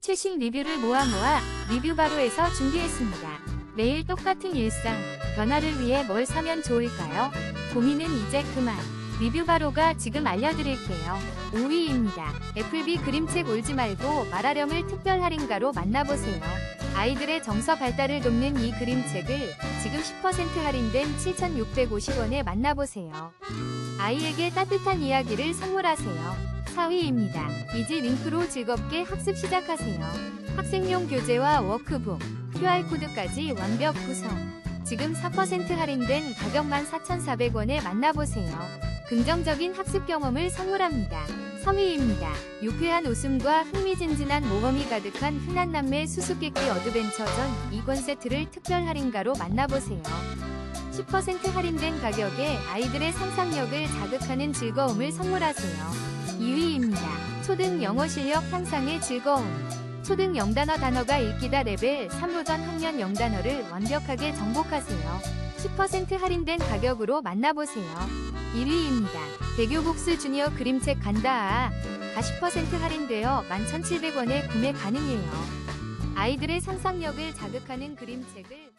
최신 리뷰를 모아 모아 리뷰 바로에서 준비했습니다. 매일 똑같은 일상, 변화를 위해 뭘 사면 좋을까요? 고민은 이제 그만. 리뷰 바로가 지금 알려드릴게요. 5위입니다. 애플비 그림책 울지 말고 말하렴을 특별 할인가로 만나보세요. 아이들의 정서 발달을 돕는 이 그림책을 지금 10% 할인된 7,650원에 만나보세요. 아이에게 따뜻한 이야기를 선물하세요. 4위입니다. 이지 링크로 즐겁게 학습 시작하세요. 학생용 교재와 워크북, QR코드까지 완벽 구성. 지금 4% 할인된 가격만 4,400원에 만나보세요. 긍정적인 학습 경험을 선물합니다. 3위입니다. 유쾌한 웃음과 흥미진진한 모험이 가득한 흔한 남매 수수께끼 어드벤처전 2권 세트를 특별 할인가로 만나보세요. 10% 할인된 가격에 아이들의 상상력을 자극하는 즐거움을 선물하세요. 2위입니다. 초등 영어 실력 향상의 즐거움. 초등 영단어 단어가 읽기다 레벨 3부전 학년 영단어를 완벽하게 정복하세요. 10% 할인된 가격으로 만나보세요. 1위입니다. 대교복수 주니어 그림책 간다아. 다10% 할인되어 11,700원에 구매 가능해요. 아이들의 상상력을 자극하는 그림책을